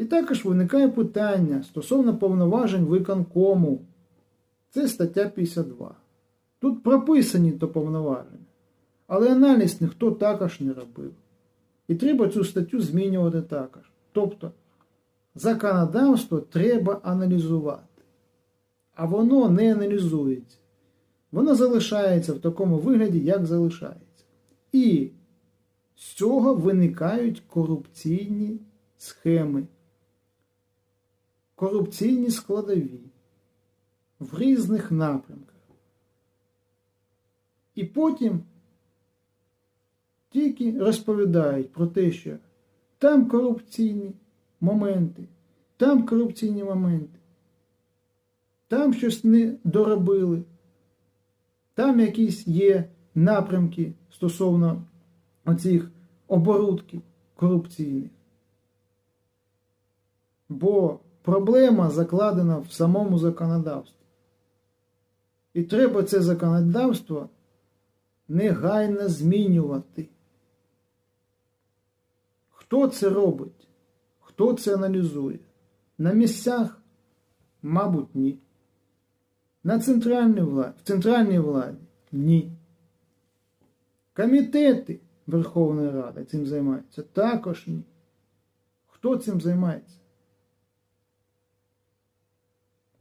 І також виникає питання стосовно повноважень виконкому. Це стаття 52. Тут прописані то повноваження, але аналіз ніхто також не робив. І треба цю статтю змінювати також. Тобто, законодавство треба аналізувати, а воно не аналізується. Воно залишається в такому вигляді, як залишається. І з цього виникають корупційні схеми, корупційні складові в різних напрямках. І потім тільки розповідають про те, що там корупційні моменти, там корупційні моменти, там щось не доробили, там якісь є напрямки стосовно оцих оборудків корупційних. Бо проблема закладена в самому законодавстві. І треба це законодавство негайно змінювати. Хто це робить? Хто це аналізує? На місцях? Мабуть, ні. На центральній владі, в центральній владі ні. Комітети Верховної Ради цим займаються також ні. Хто цим займається?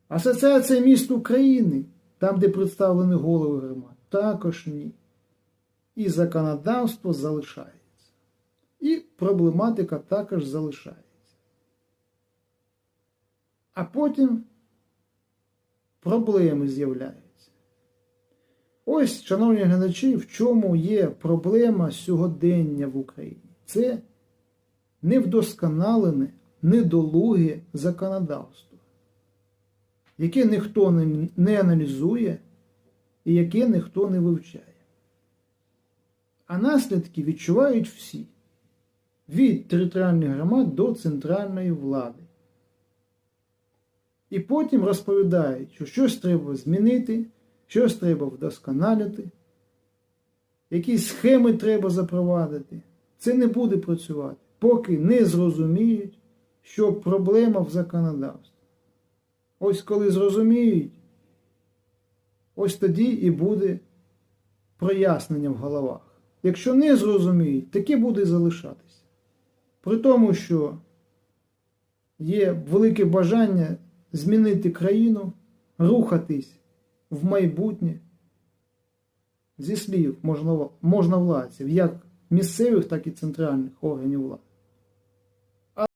Асоціація міст України, там, де представлені голови громад, також ні. І законодавство залишається. І проблематика також залишається. А потім проблеми з'являються. Ось, шановні глядачі, в чому є проблема сьогодення в Україні. Це невдосконалене, недолуге законодавство, яке ніхто не, аналізує і яке ніхто не вивчає. А наслідки відчувають всі від територіальних громад до центральної влади. І потім розповідають, що щось треба змінити, щось треба вдосконалити, якісь схеми треба запровадити. Це не буде працювати, поки не зрозуміють, що проблема в законодавстві. Ось коли зрозуміють, ось тоді і буде прояснення в головах. Якщо не зрозуміють, таке буде залишатися. При тому, що є велике бажання змінити країну, рухатись в майбутнє зі слів можновладців, як місцевих, так і центральних органів влади.